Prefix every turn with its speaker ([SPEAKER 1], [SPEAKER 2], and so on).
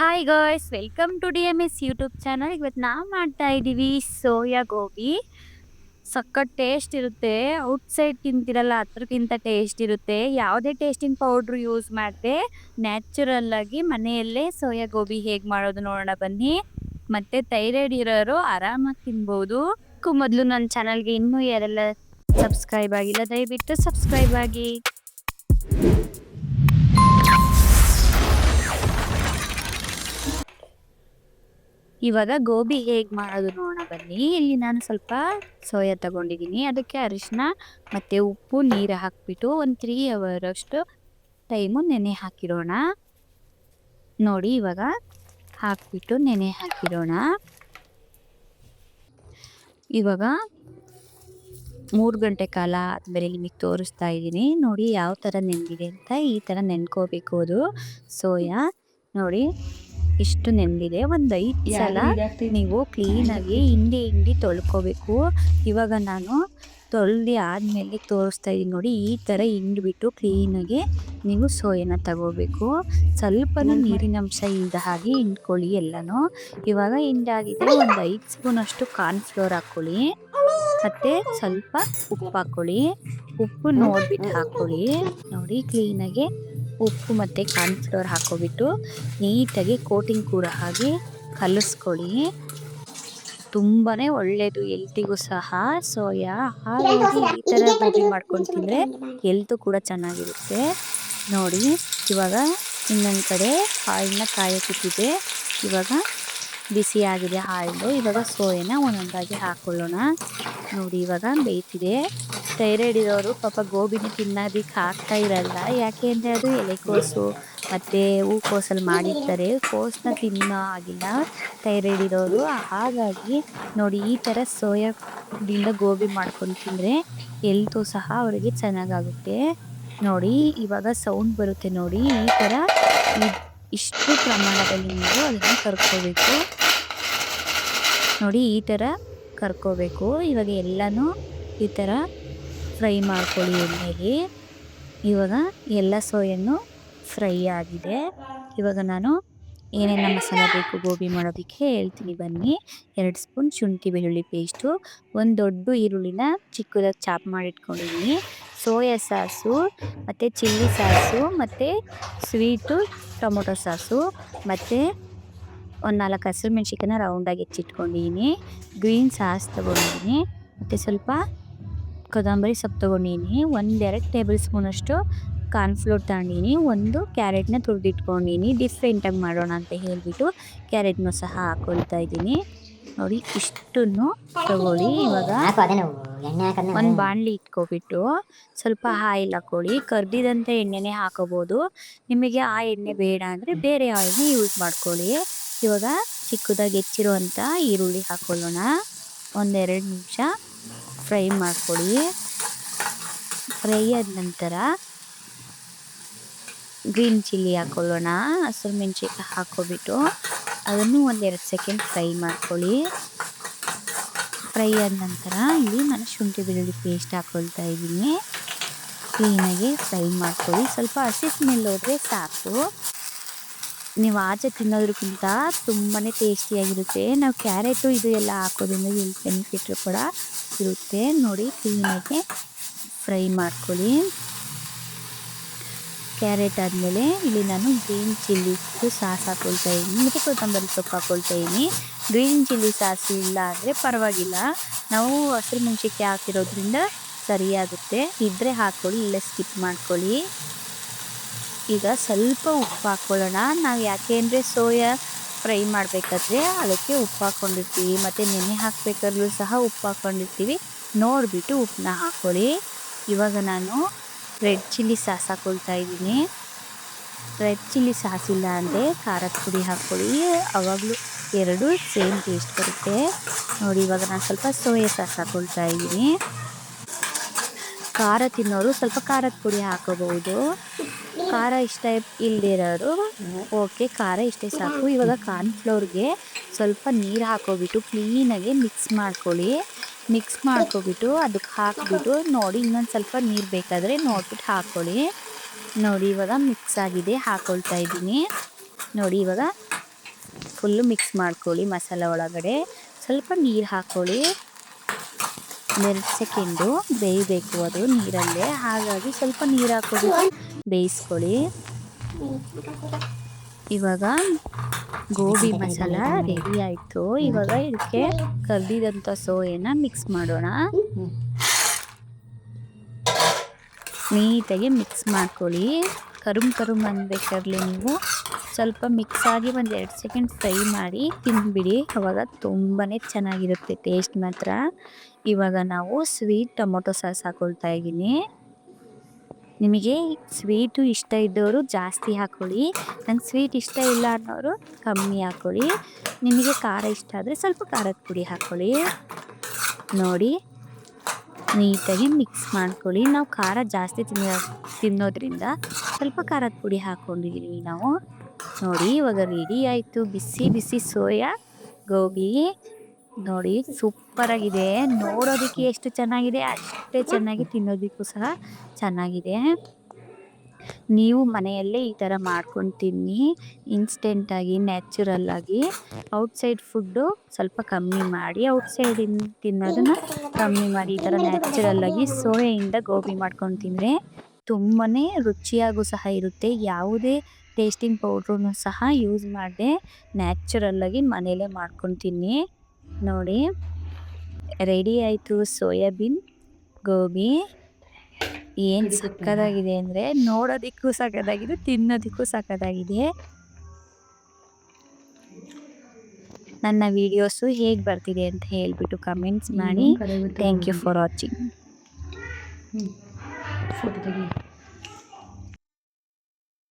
[SPEAKER 1] Hi guys welcome to D M S YouTube channel ಇವತ್ತು ನಾವು ಮಾಡ್ತಾ ಇದ್ದೀವಿ ಸೋಯಾ ಗೋಬಿ. ಸಖತ್ ಟೇಸ್ಟ್ ಇರುತ್ತೆ. ಔಟ್ಸೈಡ್ ತಿಂತಿರಲ್ಲ ಅದ್ರಕ್ಕಿಂತ ಟೇಸ್ಟ್ ಇರುತ್ತೆ. ಯಾವುದೇ ಟೇಸ್ಟಿಂಗ್ ಪೌಡ್ರ್ ಯೂಸ್ ಮಾಡದೆ ನ್ಯಾಚುರಲ್ ಆಗಿ ಮನೆಯಲ್ಲೇ ಸೋಯಾ ಗೋಬಿ ಹೇಗೆ ಮಾಡೋದು ನೋಡೋಣ ಬನ್ನಿ. ಮತ್ತೆ ಥೈರಾಯ್ಡ್ ಇರೋರು ಆರಾಮಾಗಿ ತಿನ್ಬೋದು. ಮೊದಲು ನನ್ನ ಚಾನಲ್ಗೆ ಇನ್ನೂ ಯಾರೆಲ್ಲ ಸಬ್ಸ್ಕ್ರೈಬ್ ಆಗಿಲ್ಲ, ದಯವಿಟ್ಟು ಸಬ್ಸ್ಕ್ರೈಬ್ ಆಗಿ. ಇವಾಗ ಗೋಬಿ ಹೇಗೆ ಮಾಡೋದು ನೋಡೋಣ ಬನ್ನಿ. ಇಲ್ಲಿ ನಾನು ಸ್ವಲ್ಪ ಸೋಯಾ ತಗೊಂಡಿದ್ದೀನಿ ಅದಕ್ಕೆ ಅರಿಶಿನ ಮತ್ತು ಉಪ್ಪು, ನೀರು ಹಾಕಿಬಿಟ್ಟು ಒಂದು ತ್ರೀ ಅವರ್ ಅಷ್ಟು ಟೈಮು ನೆನೆ ಹಾಕಿರೋಣ. ನೋಡಿ ಇವಾಗ ಹಾಕ್ಬಿಟ್ಟು ನೆನೆ ಹಾಕಿರೋಣ. ಇವಾಗ ಮೂರು ಗಂಟೆ ಕಾಲ ಆದಮೇಲೆ ನಿಮಗೆ ತೋರಿಸ್ತಾ ಇದ್ದೀನಿ ನೋಡಿ ಯಾವ ಥರ ನೆಂದಿದೆ ಅಂತ ಈ ಥರ ನೆನ್ಕೋಬೇಕು ಅದು. ಸೋಯಾ, ನೋಡಿ ಇಷ್ಟು ನೆಂದಿದೆ ಒಂದು ಐದು ಸಲ ನೀವು ಕ್ಲೀನಾಗಿ ಹಿಂಡಿ ಹಿಂಡಿ ತೊಳ್ಕೊಬೇಕು. ಇವಾಗ ನಾನು ತೊಳ್ದು ಆದಮೇಲೆ ತೋರಿಸ್ತಾ ಇದ್ದೀನಿ ನೋಡಿ ಈ ಥರ ಹಿಂಡ್ಬಿಟ್ಟು ಕ್ಲೀನಾಗಿ ನೀವು ಸೋಯನ ತಗೋಬೇಕು. ಸ್ವಲ್ಪನೂ ನೀರಿನಂಶ ಇಲ್ಲದ ಹಾಗೆ ಹಿಂಡ್ಕೊಳ್ಳಿ ಎಲ್ಲನೂ. ಇವಾಗ ಹಿಂಡಾಗಿದೆ ಒಂದು ಐದು ಸ್ಪೂನಷ್ಟು ಕಾರ್ನ್ಫ್ಲೋರ್ ಹಾಕ್ಕೊಳ್ಳಿ. ಮತ್ತು ಸ್ವಲ್ಪ ಉಪ್ಪು ಹಾಕ್ಕೊಳ್ಳಿ. ಉಪ್ಪು ನೋಡ್ಬಿಟ್ಟು ಹಾಕ್ಕೊಳ್ಳಿ. ನೋಡಿ ಕ್ಲೀನಾಗಿ ಉಪ್ಪು ಮತ್ತು ಕಾರ್ನ್ಫ್ಲೋರ್ ಹಾಕೋಬಿಟ್ಟು ನೀಟಾಗಿ ಕೋಟಿಂಗ್ ಕೂಡ ಹಾಗೆ ಕಲಿಸ್ಕೊಳ್ಳಿ. ತುಂಬಾ ಒಳ್ಳೆಯದು ಎಲ್ತಿಗೂ ಸಹ. ಸೋಯಾ ಹಾಗಾಗಿ ಈ ಥರ ಗೋಬಿ ಮಾಡ್ಕೊಂಡು ತಿಂದರೆ ಎಲ್ತು ಕೂಡ ಚೆನ್ನಾಗಿರುತ್ತೆ. ನೋಡಿ, ಇವಾಗ ಇನ್ನೊಂದು ಕಡೆ ಆಯಿಲ್ನ ಕಾಯಕ್ಕಿಟ್ಟಿದೆ ಇವಾಗ ಬಿಸಿ ಆಗಿದೆ ಆಯಿಲು ಇವಾಗ ಸೋಯಾನ ಒಂದೊಂದಾಗಿ ಹಾಕ್ಕೊಳ್ಳೋಣ ನೋಡಿ, ಇವಾಗ ಬೇಯ್ತಿದೆ. ಥೈರಾಯ್ಡ್ ಇರೋರು ಪಾಪ ಗೋಬಿನ ತಿನ್ನೋದಕ್ಕೆ ಆಗ್ತಾ ಇರಲ್ಲ. ಯಾಕೆ ಅಂದರೆ ಅದು ಎಲೆಕೋಸು ಮತ್ತು ಹೂಕೋಸಲ್ಲಿ ಮಾಡಿರ್ತಾರೆ. ಕೋಸನ್ನ ತಿನ್ನೋ ಆಗಿಲ್ಲ ಥೈರಾಯ್ಡ್ ಇರೋರು ಹಾಗಾಗಿ ನೋಡಿ ಈ ಥರ ಸೋಯಾದಿಂದ ಗೋಬಿ ಮಾಡ್ಕೊಂಡು ತಿಂದರೆ ಎಲ್ತು ಸಹ ಅವರಿಗೆ ಚೆನ್ನಾಗಾಗುತ್ತೆ. ನೋಡಿ ಇವಾಗ ಸೌಂಡ್ ಬರುತ್ತೆ ನೋಡಿ ಈ ಥರ ಇಷ್ಟು ಪ್ರಮಾಣದಲ್ಲಿ ನೀವು ಅದನ್ನು ಕರ್ಕೋಬೇಕು. ನೋಡಿ ಈ ಥರ ಕರ್ಕೋಬೇಕು. ಇವಾಗ ಎಲ್ಲನೂ ಈ ಥರ ಫ್ರೈ ಮಾಡ್ಕೊಳ್ಳಿ ಎಣ್ಣೆಲಿ. ಇವಾಗ ಎಲ್ಲ ಸೋಯನ್ನು ಫ್ರೈ ಆಗಿದೆ. ಇವಾಗ ನಾನು ಏನೇನು ಮಸಾಲೆ ಬೇಕು ಗೋಬಿ ಮಾಡೋದಕ್ಕೆ ಹೇಳ್ತೀನಿ ಬನ್ನಿ. ಎರಡು ಸ್ಪೂನ್ ಶುಂಠಿ ಬೆಳ್ಳುಳ್ಳಿ ಪೇಸ್ಟು, ಒಂದು ದೊಡ್ಡ ಈರುಳ್ಳಿನ ಚಿಕ್ಕದಾಗಿ ಚಾಪ್ ಮಾಡಿಟ್ಕೊಂಡಿದ್ದೀನಿ. ಸೋಯಾ ಸಾಸು, ಮತ್ತು ಚಿಲ್ಲಿ ಸಾಸು, ಮತ್ತು ಸ್ವೀಟು, ಟೊಮೊಟೊ ಸಾಸು, ಮತ್ತು ಒಂದು ನಾಲ್ಕು ಹಸಿರು ಮೆಣ್ಸಿಕಾಯನ್ನ ರೌಂಡಾಗಿ ಹೆಚ್ಚಿಟ್ಕೊಂಡಿದ್ದೀನಿ. ಗ್ರೀನ್ ಸಾಸ್ ತೊಗೊಂಡಿದ್ದೀನಿ. ಮತ್ತು ಸ್ವಲ್ಪ ಕೊತ್ತಂಬರಿ ಸೊಪ್ಪು ತೊಗೊಂಡಿದ್ದೀನಿ ಒಂದೆರಡು ಟೇಬಲ್ ಸ್ಪೂನಷ್ಟು ಕಾರ್ನ್ಫ್ಲೋರ್ ತಗೊಂಡಿನಿ ಒಂದು ಕ್ಯಾರೆಟ್ನ ತುರಿದಿಟ್ಕೊಂಡಿನಿ. ಡಿಫ್ರೆಂಟಾಗಿ ಮಾಡೋಣ ಅಂತ ಹೇಳಿಬಿಟ್ಟು ಕ್ಯಾರೆಟ್ನೂ ಸಹ ಹಾಕೊಳ್ತಾ ಇದ್ದೀನಿ. ನೋಡಿ ಇಷ್ಟನ್ನು ತಗೊಳ್ಳಿ. ಇವಾಗ ಒಂದು ಬಾಣಲಿ ಇಟ್ಕೊಬಿಟ್ಟು ಸ್ವಲ್ಪ ಆಯಿಲ್ ಹಾಕೊಳ್ಳಿ. ಕರ್ದಿದಂಥ ಎಣ್ಣೆನೇ ಹಾಕೋಬೋದು. ನಿಮಗೆ ಆ ಎಣ್ಣೆ ಬೇಡ ಅಂದರೆ ಬೇರೆ ಆಯಿಲ್ನ ಯೂಸ್ ಮಾಡ್ಕೊಳ್ಳಿ. ಇವಾಗ ಚಿಕ್ಕದಾಗಿ ಹೆಚ್ಚಿರುವಂಥ ಈರುಳ್ಳಿ ಹಾಕೊಳ್ಳೋಣ. ಒಂದೆರಡು ನಿಮಿಷ. ಫ್ರೈ ಮಾಡ್ಕೊಳ್ಳಿ. ಫ್ರೈ ಆದ ನಂತರ ಗ್ರೀನ್ ಚಿಲ್ಲಿ ಹಾಕೊಳ್ಳೋಣ. ಹಸಿರು ಮೆಣಸಿನ್ಕಾಯಿ ಹಾಕ್ಕೊಬಿಟ್ಟು ಅದನ್ನು ಒಂದೆರಡು ಸೆಕೆಂಡ್ ಫ್ರೈ ಮಾಡ್ಕೊಳ್ಳಿ. ಫ್ರೈ ಆದ ನಂತರ ಇಲ್ಲಿ ನಾನು ಶುಂಠಿ ಬೆಳ್ಳುಳ್ಳಿ ಪೇಸ್ಟ್ ಹಾಕ್ಕೊಳ್ತಾ ಇದ್ದೀನಿ. ಕ್ಲೀನಾಗಿ ಫ್ರೈ ಮಾಡ್ಕೊಳ್ಳಿ. ಸ್ವಲ್ಪ ಹಸಿ ಸ್ಮೆಲ್ ಹೋದರೆ ಸಾಕು. ನೀವು ಆಚೆ ತಿನ್ನೋದ್ರಕ್ಕಿಂತ ತುಂಬಾ ಟೇಸ್ಟಿಯಾಗಿರುತ್ತೆ. ನಾವು ಕ್ಯಾರೆಟು ಇದು ಎಲ್ಲ ಹಾಕೋದ್ರಿಂದ ಹೆಲ್ತ್ ಬೆನಿಫಿಟ್ರು ಕೂಡ ಇರುತ್ತೆ ನೋಡಿ, ಕ್ಲೀನಾಗಿ ಫ್ರೈ ಮಾಡ್ಕೊಳ್ಳಿ. ಕ್ಯಾರೆಟ್ ಆದಮೇಲೆ ಇಲ್ಲಿ ನಾನು ಗ್ರೀನ್ ಚಿಲ್ಲಿ ಸಾಸ್ ಹಾಕ್ಕೊಳ್ತಾ ಇದ್ದೀನಿ ಮತ್ತು ಕೊತ್ತಂಬರಿ ಸೊಪ್ಪು ಹಾಕ್ಕೊಳ್ತಾ ಇದ್ದೀನಿ ಗ್ರೀನ್ ಚಿಲ್ಲಿ ಸಾಸ್ ಇಲ್ಲ ಅಂದರೆ ಪರವಾಗಿಲ್ಲ. ನಾವು ಹಸಿರು ಮೆಣಸಿನ್ಕಾಯಿ ಹಾಕಿರೋದ್ರಿಂದ ಸರಿಯಾಗುತ್ತೆ. ಇದ್ದರೆ ಹಾಕ್ಕೊಳ್ಳಿ, ಇಲ್ಲ ಸ್ಕಿಪ್ ಮಾಡ್ಕೊಳ್ಳಿ. ಈಗ ಸ್ವಲ್ಪ ಉಪ್ಪು ಹಾಕ್ಕೊಳ್ಳೋಣ. ನಾವು ಯಾಕೆ ಅಂದರೆ ಸೋಯಾ ಫ್ರೈ ಮಾಡಬೇಕಾದ್ರೆ ಅದಕ್ಕೆ ಉಪ್ಪು ಹಾಕ್ಕೊಂಡಿರ್ತೀವಿ, ಮತ್ತು ನೆನೆ ಹಾಕಬೇಕಾದ್ರೂ ಸಹ ಉಪ್ಪು ಹಾಕ್ಕೊಂಡಿರ್ತೀವಿ. ನೋಡಿಬಿಟ್ಟು ಉಪ್ಪನ್ನ ಹಾಕ್ಕೊಳ್ಳಿ ಇವಾಗ ನಾನು ರೆಡ್ ಚಿಲ್ಲಿ ಸಾಸ್ ಹಾಕೊಳ್ತಾ ಇದ್ದೀನಿ. ರೆಡ್ ಚಿಲ್ಲಿ ಸಾಸ್ ಇಲ್ಲ ಅಂದರೆ ಖಾರದ ಪುಡಿ ಹಾಕ್ಕೊಳ್ಳಿ ಆವಾಗಲೂ ಎರಡು ಸೇಮ್ ಟೇಸ್ಟ್ ಬರುತ್ತೆ. ನೋಡಿ, ಇವಾಗ ನಾನು ಸ್ವಲ್ಪ ಸೋಯಾ ಸಾಸ್ ಹಾಕೊಳ್ತಾ ಇದ್ದೀನಿ. ಖಾರ ತಿನ್ನೋರು ಸ್ವಲ್ಪ ಖಾರದ ಪುಡಿ ಹಾಕೋಬಹುದು. ಖಾರ ಇಷ್ಟ ಇಲ್ದಿರೋರು ಓಕೆ, ಖಾರ ಇಷ್ಟೇ ಸಾಕು. ಇವಾಗ ಕಾರ್ನ್ಫ್ಲೋರ್ಗೆ ಸ್ವಲ್ಪ ನೀರು ಹಾಕೋಬಿಟ್ಟು ಕ್ಲೀನಾಗಿ ಮಿಕ್ಸ್ ಮಾಡ್ಕೊಳ್ಳಿ. ಮಿಕ್ಸ್ ಮಾಡ್ಕೊಬಿಟ್ಟು ಅದಕ್ಕೆ ಹಾಕಿಬಿಟ್ಟು ನೋಡಿ, ಇನ್ನೊಂದು ಸ್ವಲ್ಪ ನೀರು ಬೇಕಾದರೆ ನೋಡ್ಬಿಟ್ಟು ಹಾಕ್ಕೊಳ್ಳಿ. ನೋಡಿ, ಇವಾಗ ಮಿಕ್ಸ್ ಆಗಿದೆ ಹಾಕ್ಕೊಳ್ತಾ ಇದ್ದೀನಿ. ನೋಡಿ, ಇವಾಗ ಫುಲ್ಲು ಮಿಕ್ಸ್ ಮಾಡ್ಕೊಳ್ಳಿ ಮಸಾಲ ಒಳಗಡೆ. ಸ್ವಲ್ಪ ನೀರು ಹಾಕ್ಕೊಳ್ಳಿ. ಎರಡು ಸೆಕೆಂಡು ಬೇಯಬೇಕು ಅದು ನೀರಲ್ಲೇ. ಹಾಗಾಗಿ ಸ್ವಲ್ಪ ನೀರು ಹಾಕೋದು. ಬೇಯಿಸ್ಕೊಳ್ಳಿ. ಇವಾಗ ಗೋಬಿ ಮಸಾಲ ರೆಡಿ ಆಯಿತು. ಇವಾಗ ಇದಕ್ಕೆ ಕರ್ದಿದಂಥ ಸೋಯನ್ನ ಮಿಕ್ಸ್ ಮಾಡೋಣ. ನೀಟಾಗಿ ಮಿಕ್ಸ್ ಮಾಡ್ಕೊಳ್ಳಿ. ಕರುಮ್ ಕರುಮ್ ಅನ್ಬೇಕಾದ್ರೆ ನೀವು ಸ್ವಲ್ಪ ಮಿಕ್ಸ್ ಆಗಿ ಒಂದು ಎರಡು ಸೆಕೆಂಡ್ ಫ್ರೈ ಮಾಡಿ ತಿಂದ್ಬಿಡಿ ಅವಾಗ ತುಂಬಾ ಚೆನ್ನಾಗಿರುತ್ತೆ ಟೇಸ್ಟ್ ಮಾತ್ರ. ಇವಾಗ ನಾವು ಸ್ವೀಟ್ ಟೊಮೊಟೊ ಸಾಸ್ ಹಾಕೊಳ್ತಾ ಇದ್ದೀನಿ. ನಿಮಗೆ ಸ್ವೀಟು ಇಷ್ಟ ಇದ್ದವರು ಜಾಸ್ತಿ ಹಾಕ್ಕೊಳ್ಳಿ ನಂಗೆ ಸ್ವೀಟ್ ಇಷ್ಟ ಇಲ್ಲ ಅನ್ನೋರು ಕಮ್ಮಿ ಹಾಕ್ಕೊಳ್ಳಿ ನಿಮಗೆ ಖಾರ ಇಷ್ಟ ಆದರೆ ಸ್ವಲ್ಪ ಖಾರದ ಪುಡಿ ಹಾಕ್ಕೊಳ್ಳಿ ನೋಡಿ, ನೀಟಾಗಿ ಮಿಕ್ಸ್ ಮಾಡ್ಕೊಳ್ಳಿ. ನಾವು ಖಾರ ಜಾಸ್ತಿ ತಿನ್ನೋ ತಿನ್ನೋದ್ರಿಂದ ಸ್ವಲ್ಪ ಖಾರದ ಪುಡಿ ಹಾಕ್ಕೊಂಡಿದ್ದೀವಿ ನಾವು. ನೋಡಿ, ಇವಾಗ ರೆಡಿ ಆಯಿತು. ಬಿಸಿ ಬಿಸಿ ಸೋಯಾ, ಗೋಬಿ. ನೋಡಿ ಸೂಪರ್ ಆಗಿದೆ. ನೋಡೋದಕ್ಕೆ ಎಷ್ಟು ಚೆನ್ನಾಗಿದೆ, ಅಷ್ಟೇ ಚೆನ್ನಾಗಿ ತಿನ್ನೋದಕ್ಕೂ ಸಹ ಚೆನ್ನಾಗಿದೆ. ನೀವು ಮನೆಯಲ್ಲೇ ಈ ಥರ ಮಾಡ್ಕೊಂಡು ತಿನ್ನಿ. ಇನ್ಸ್ಟೆಂಟಾಗಿ ನ್ಯಾಚುರಲ್ಲಾಗಿ ಔಟ್ಸೈಡ್ ಫುಡ್ಡು ಸ್ವಲ್ಪ ಕಮ್ಮಿ ಮಾಡಿ ಔಟ್ಸೈಡ್ ತಿನ್ನೋದನ್ನು ಕಮ್ಮಿ ಮಾಡಿ, ಈ ಥರ ನ್ಯಾಚುರಲ್ಲಾಗಿ ಸೋಯೆಯಿಂದ ಗೋಬಿ ಮಾಡ್ಕೊಂಡು ತಿಂದರೆ ತುಂಬಾ ರುಚಿಯಾಗೂ ಸಹ ಇರುತ್ತೆ. ಯಾವುದೇ ಟೇಸ್ಟಿಂಗ್ ಪೌಡ್ರೂ ಸಹ ಯೂಸ್ ಮಾಡಿದೆ. ನ್ಯಾಚುರಲ್ಲಾಗಿ ಮನೇಲೇ ಮಾಡ್ಕೊತೀನಿ. ನೋಡಿ. ರೆಡಿ ಆಯಿತು ಸೋಯಾಬೀನ್ ಗೋಬಿ. ಏನು ಸಕ್ಕದಾಗಿದೆ ಅಂದರೆ ನೋಡೋದಕ್ಕೂ ಸಕ್ಕದಾಗಿದೆ ತಿನ್ನೋದಕ್ಕೂ ಸಕ್ಕದಾಗಿದೆ. ನನ್ನ ವಿಡಿಯೋಸು ಹೇಗೆ ಬರ್ತಿದೆ ಅಂತ ಹೇಳಿಬಿಟ್ಟು ಕಮೆಂಟ್ಸ್ ಮಾಡಿ. Thank you for watching